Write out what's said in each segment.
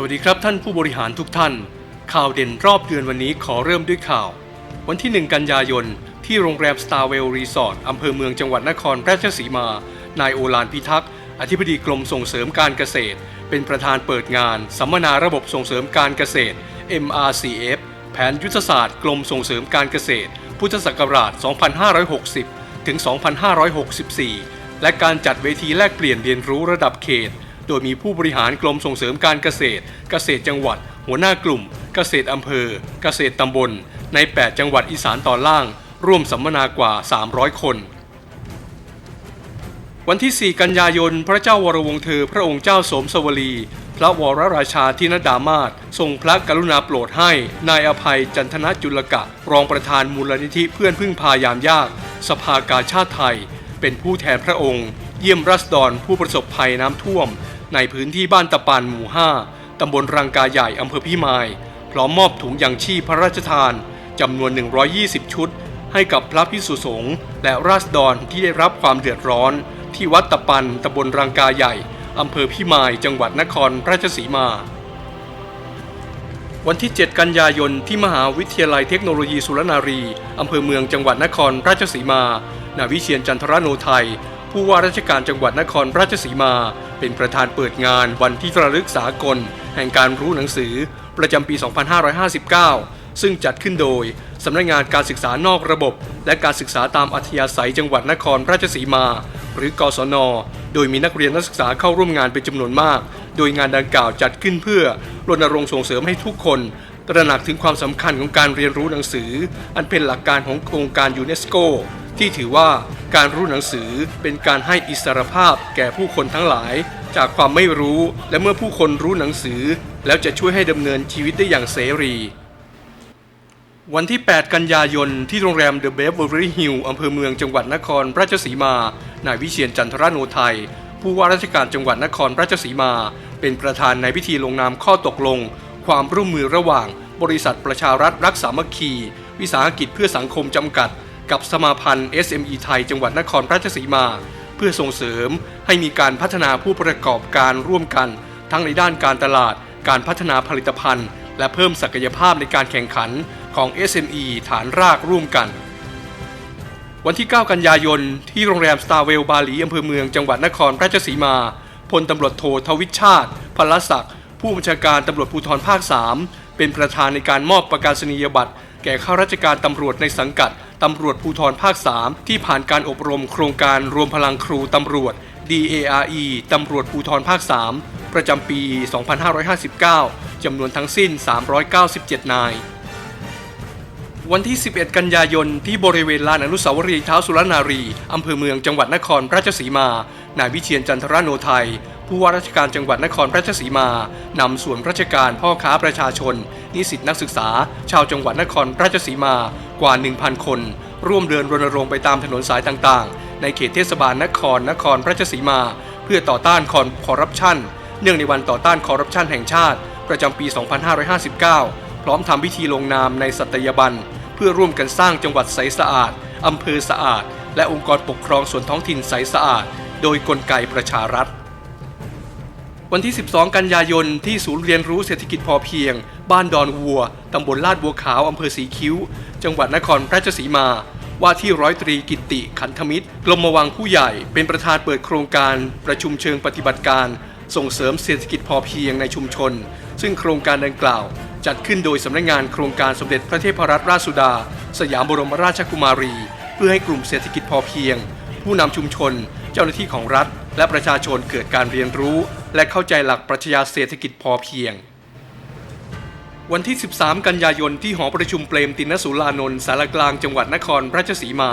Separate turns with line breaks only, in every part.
สวัสดีครับท่านผู้บริหารทุกท่าน ข่าวเด่นรอบเดือนวันนี้ขอเริ่มด้วยข่าว วันที่ 1 กันยายน ที่โรงแรม Starwell Resort อำเภอเมืองจังหวัดนครราชสีมา นายโอลานพิทักษ์อธิบดีกรมส่งเสริมการเกษตร เป็นประธานเปิดงาน สัมมนาระบบส่งเสริมการเกษตร MRCF แผนยุทธศาสตร์กรมส่งเสริมการเกษตร พุทธศักราช 2560 ถึง 2564 และการจัดเวทีแลกเปลี่ยนเรียนรู้ระดับเขต โดยมีผู้บริหารกรมส่งเสริมการเกษตร เกษตรจังหวัด หัวหน้ากลุ่ม เกษตรอำเภอ เกษตรตำบล ใน 8 จังหวัดอีสานตอนล่าง ร่วมสัมมนากว่า 300 คน วันที่ 4 กันยายน พระเจ้าวรวงศ์เธอ พระองค์เจ้าสมสวลี พระวรราชาธินดามาศทรงพระกรุณาโปรดให้ นายอภัยจันทนจุลกะ รองประธานมูลนิธิเพื่อนพึ่งพายามยาก สภากาชาติไทย เป็นผู้แทนพระองค์เยี่ยมรัษฎรผู้ประสบภัยน้ำท่วม ในพื้นที่บ้านตะปานหมู่ 5 ตำบลรังกาใหญ่อำเภอพิมาย พร้อมมอบถุงยางชีพพระราชทานจำนวน 120 ชุด ให้กับพระพิสุสงฆ์และราษฎรที่ได้รับความเดือดร้อน ที่วัดตะปันตำบลรังกาใหญ่อำเภอพิมายจังหวัดนครราชสีมา วันที่ 7 กันยายนที่มหาวิทยาลัยเทคโนโลยีสุรนารีอำเภอเมืองจังหวัดนครราชสีมา นาวิเชียนจันทรโนไทย ผู้ว่าราชการจังหวัดนครราชสีมา เป็นประธานเปิดงานวันที่ระลึกสากล แห่งการรู้หนังสือ ประจำปี 2559 ซึ่งจัดขึ้นโดยสำนักงานการศึกษานอกระบบ และการศึกษาตามอัธยาศัยจังหวัดนครราชสีมา หรือกศน โดยมีนักเรียนนักศึกษาเข้าร่วมงานเป็นจำนวนมาก โดยงานดังกล่าวจัดขึ้นเพื่อรณรงค์ส่งเสริมให้ทุกคนตระหนักถึงความสำคัญของการเรียนรู้หนังสือ อันเป็นหลักการของโครงการยูเนสโก ที่ถือว่าการรู้หนังสือเป็นการให้อิสรภาพแก่ผู้คนทั้งหลาย จากความไม่รู้และเมื่อผู้คนรู้หนังสือ แล้วจะช่วยให้ดำเนินชีวิตได้อย่างเสรี วันที่ 8 กันยายน ที่โรงแรม The Beverly Hills อำเภอเมืองจังหวัดนครราชสีมา นายวิเชียนจันทรโนไทย ผู้ว่าราชการจังหวัดนครราชสีมา เป็นประธานในพิธีลงนามข้อตกลง ความร่วมมือระหว่าง บริษัทประชารัฐรักสามัคคี วิสาหกิจเพื่อสังคมจำกัด กับสมาพันธ์ SME ไทยจังหวัดนครราชสีมา เพื่อส่งเสริมให้มีการพัฒนาผู้ประกอบการร่วมกัน ทั้งในด้านการตลาด การพัฒนาผลิตภัณฑ์ และเพิ่มศักยภาพในการแข่งขันของ SME ฐานรากร่วมกัน วันที่ 9 กันยายน ที่โรงแรมสตาร์เวลบาหลีอำเภอเมืองจังหวัดนครราชสีมาพลตำรวจโททวิชชาติพลศักดิ์ผู้บัญชาการตำรวจภูธรภาค 3 เป็นประธานในการมอบประกาศนียบัตร แก่ข้าราชการตำรวจในสังกัด ตำรวจภูธรภาค 3 ที่ผ่านการอบรมโครงการรวมพลังครูตำรวจ DARE ตำรวจภูธรภาค 3 ประจำปี 2559 จำนวนทั้งสิ้น 397 นาย วันที่ 11 กันยายน ที่บริเวณลานอนุสาวรีย์เท้าสุรนารี อำเภอเมืองจังหวัดนครราชสีมา นายวิเชียนจันทรโนไทยผู้ว่าราชการจังหวัดนครราชสีมา นำส่วนราชการพ่อค้าประชาชน นิสิตนักศึกษา ชาวจังหวัดนครราชสีมา กว่า 1,000 คน ร่วมเดินรณรงค์ไปตามถนนสายต่างๆ ในเขตเทศบาลนครนครราชสีมา เพื่อต่อต้านคอร์รัปชันเนื่องในวันต่อต้านคอร์รัปชันแห่งชาติ ประจำปี 2559 พร้อมทำพิธีลงนามในสัตยาบันเพื่อร่วมกันสร้างจังหวัดใสสะอาดอำเภอสะอาด และองค์กรปกครองส่วนท้องถิ่นใสสะอาด โดยกลไกประชารัฐ วันที่ 12 กันยายน ที่ศูนย์เรียนรู้เศรษฐกิจพอเพียง บ้านดอนวัว ตำบลลาดบัวขาว อำเภอสีคิ้ว จังหวัดนครราชสีมา ว่าที่ร้อยตรีกิติขันธมิตรกรมวังผู้ใหญ่ เป็นประธานเปิดโครงการ ประชุมเชิงปฏิบัติการ ส่งเสริมเศรษฐกิจพอเพียงในชุมชน ซึ่งโครงการดังกล่าว จัดขึ้นโดยสำนักงานโครงการสมเด็จพระเทพรัตนราชสุดา สยามบรมราชกุมารี เพื่อให้กลุ่มเศรษฐกิจพอเพียง ผู้นำชุมชน เจ้าหน้าที่ของรัฐ และประชาชนเกิดการเรียนรู้ และเข้าใจหลักปรัชญาเศรษฐกิจพอเพียง วันที่ 13 กันยายนที่หอประชุมเปรมตินสุรานนท์สารกลางจังหวัดนครราชสีมา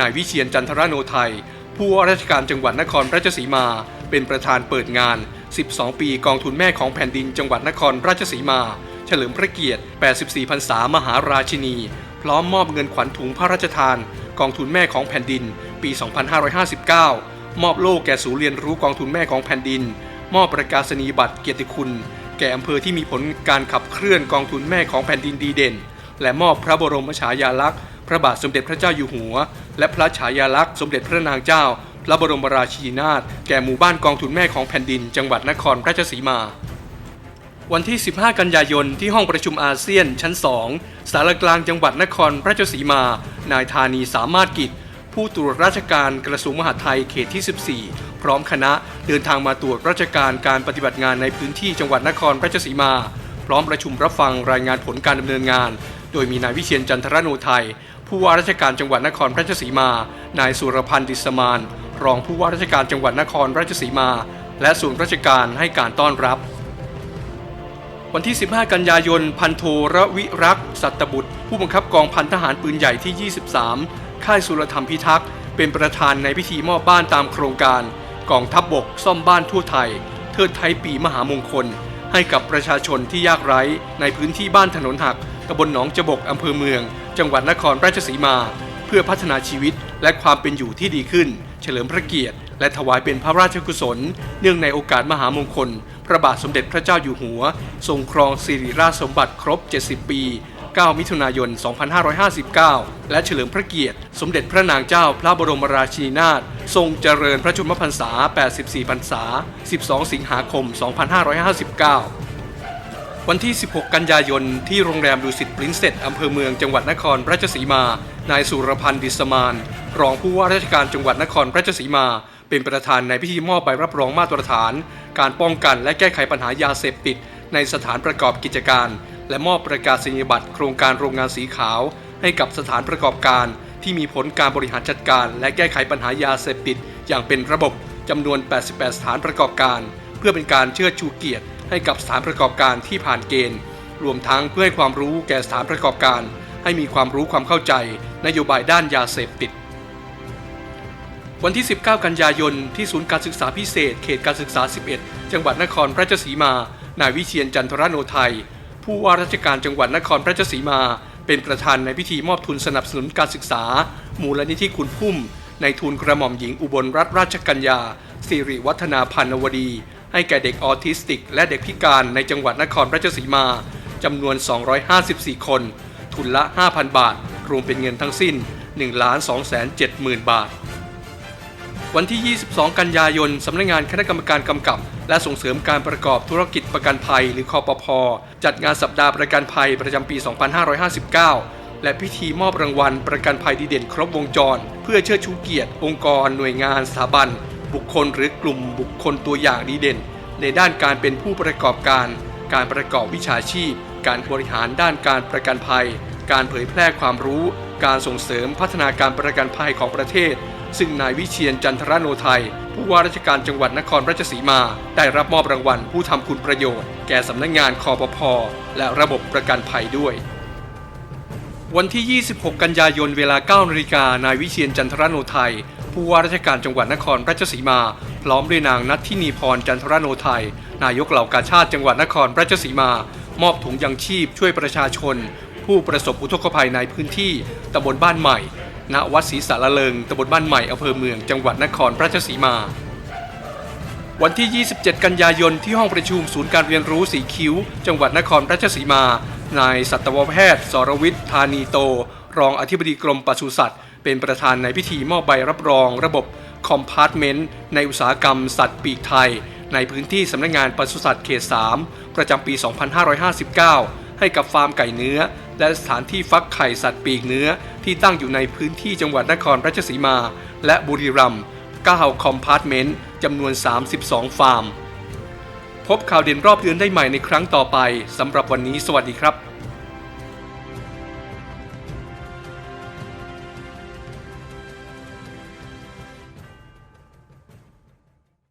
นายวิเชียนจันทรโนไทย ผู้ว่าราชการจังหวัดนครราชสีมา เป็นประธานเปิดงาน 12 ปีกองทุนแม่ของแผ่นดินจังหวัดนครราชสีมา เฉลิมพระเกียรติ 84พรรษามหาราชินี พร้อมมอบเงินขวัญถุงพระราชทาน กองทุนแม่ของแผ่นดิน ปี 2559 มอบโล่แก่ศูนย์เรียนรู้กองทุนแม่ของแผ่นดิน มอบประกาศนียบัตรเกียรติคุณ แก่อำเภอที่มีผลการขับเคลื่อนกองทุนแม่ของแผ่นดินดีเด่น และมอบพระบรมฉายาลักษณ์ พระบาทสมเด็จพระเจ้าอยู่หัว และพระฉายาลักษณ์สมเด็จพระนางเจ้า พระบรมราชินีนาถแก่หมู่บ้านกองทุนแม่ของแผ่นดิน จังหวัดนครราชสีมา วันที่ 15 กันยายนที่ห้องประชุมอาเซียนชั้น 2 สารกลางจังหวัดนครราชสีมา นายธานีสามารถกิจ ผู้ตรวจราชการกระทรวงมหาดไทยเขตที่ 14 พร้อมคณะเดินทางมาตรวจราชการการปฏิบัติงานในพื้นที่จังหวัดนครราชสีมา พร้อมประชุมรับฟังรายงานผลการดำเนินงาน โดยมีนายวิเชียนจันทรโนไทย ผู้ว่าราชการจังหวัดนครราชสีมา นายสุรพันธ์ดิสมาน รองผู้ว่าราชการจังหวัดนครราชสีมา และส่วนราชการให้การต้อนรับวันที่ 15 กันยายน พันโทระวิรักษ์สัตบุตร ผู้บังคับกองพันทหารปืนใหญ่ที่ 23 ค่ายสุรธรรมพิทักษ์เป็นประธานในพิธีมอบบ้านตามโครงการ กองทัพบบกซ่อมบ้านทั่วไทย เทิดไทยปีมหามงคล ให้กับประชาชนที่ยากไร้ ในพื้นที่บ้านถนนหักตำบลหนองจบกอำเภอเมือง จังหวัดนครราชสีมา เพื่อพัฒนาชีวิตและความเป็นอยู่ที่ดีขึ้น เฉลิมพระเกียรติ และถวายเป็นพระราชกุศล เนื่องในโอกาสมหามงคล พระบาทสมเด็จพระเจ้าอยู่หัว ทรงครองสิริราชสมบัติครบ 70 ปี 9 มิถุนายน 2559 และเฉลิมพระเกียรติ สมเด็จพระนางเจ้าพระบรมราชินีนาถทรงเจริญพระชนมพรรษา 84 พรรษา 12 สิงหาคม 2559วันที่ 16 กันยายน ที่โรงแรมดุสิตปรินเซสอำเภอเมืองจังหวัดนครราชสีมา นายสุรพันธ์ดิสมาน รองผู้ว่าราชการจังหวัดนครราชสีมา เป็นประธานในพิธีมอบใบรับรองมาตรฐาน การป้องกันและแก้ไขปัญหายาเสพติด ในสถานประกอบกิจการ และมอบประกาศนียบัตรโครงการโรงงานสีขาว ให้กับสถานประกอบการ ที่มีผลการบริหารจัดการ และแก้ไขปัญหายาเสพติด อย่างเป็นระบบจำนวน 88 สถานประกอบการ เพื่อเป็นการเชิดชูเกียรติ ให้กับสถานประกอบการที่ผ่านเกณฑ์ รวมทั้งเพื่อให้ความรู้แก่สถานประกอบการ ให้มีความรู้ความเข้าใจ นโยบายด้านยาเสพติด วันที่ 19 กันยายน ที่ศูนย์การศึกษาพิเศษ เขตการศึกษา 11 จังหวัดนครราชสีมา นายวิเชียนจันทรโนไทย ผู้ว่าราชการจังหวัดนครราชสีมา เป็นประธานในพิธีมอบทุนสนับสนุนการศึกษา มูลนิธิคุณพุ่ม ในทุนกระหม่อมหญิงอุบลรัตนราชกัญญาสิริวัฒนาพันวดี ให้แก่เด็กออทิสติก และเด็กพิการในจังหวัดนครราชสีมาจำนวน 254 คน ทุนละ 5,000 บาท รวมเป็นเงินทั้งสิ้น 1 2 7 0 0 0 0 บาท วันที่ 22 กันยายน สำนักงานคณะกรรมการกำกับ และส่งเสริมการประกอบธุรกิจประกันภัย หรือคอปพจัดงานสัปดาห์ประกันภัยประจำปี 2559 และพิธีมอบรางวัลประกันภัยดีเด่นครบวงจร เพื่อเชิดชูเกียรติ องค์กร หน่วยงาน สถาบัน บุคคลหรือกลุ่มบุคคลตัวอย่างดีเด่น ในด้านการเป็นผู้ประกอบการ การประกอบวิชาชีพ การบริหารด้านการประกันภัย การเผยแพร่ความรู้ การส่งเสริมพัฒนาการประกันภัยของประเทศ ซึ่งนายวิเชียนจันทรโนไทย ผู้ว่าราชการจังหวัดนครราชสีมา ได้รับมอบรางวัลผู้ทำคุณประโยชน์ แก่สำนักงงานคอปพและระบบประกันภัยด้วย วันที่ 26 กันยายนเวลา 9นาฬิกานายวิเชียนจันทรโนไทย ผู้ว่าราชการจังหวัดนครราชสีมา พร้อมด้วยนางนัททินีพรจันทรโนไทย นายกเหล่ากาชาติจังหวัดนครราชสีมา มอบถุงยังชีพช่วยประชาชน ผู้ประสบอุทกภัยในพื้นที่ตำบลบ้านใหม่ ณวัดศรีสารเลิงตำบลบ้านใหม่อำเภอเมืองจังหวัดนครราชสีมา วันที่ 27 กันยายนที่ห้องประชุมศูนย์การเรียนรู้สีคิ้ว จังหวัดนครราชสีมา นายสัตวแพทย์ สรวิทย์ธานีโต รองอธิบดีกรมปศุสัตว์ เป็นประธานในพิธีมอบใบรับรอง ระบบคอมพาร์ตเมนต์ในอุตสาหกรรมสัตว์ปีกไทย ในพื้นที่สำนักงานปศุสัตว์เขต 3 ประจำปี 2559 ให้กับฟาร์มไก่เนื้อ และสถานที่ฟักไข่สัตว์ปีกเนื้อ ที่ตั้งอยู่ในพื้นที่จังหวัดนครราชสีมา และบุรีรัมย์9คอมพาร์ตเมนต์จำนวน 32 ฟาร์ม พบข่าวเด่นรอบเดือนได้ใหม่ในครั้งต่อไปสำหรับวันนี้สวัสดีครับ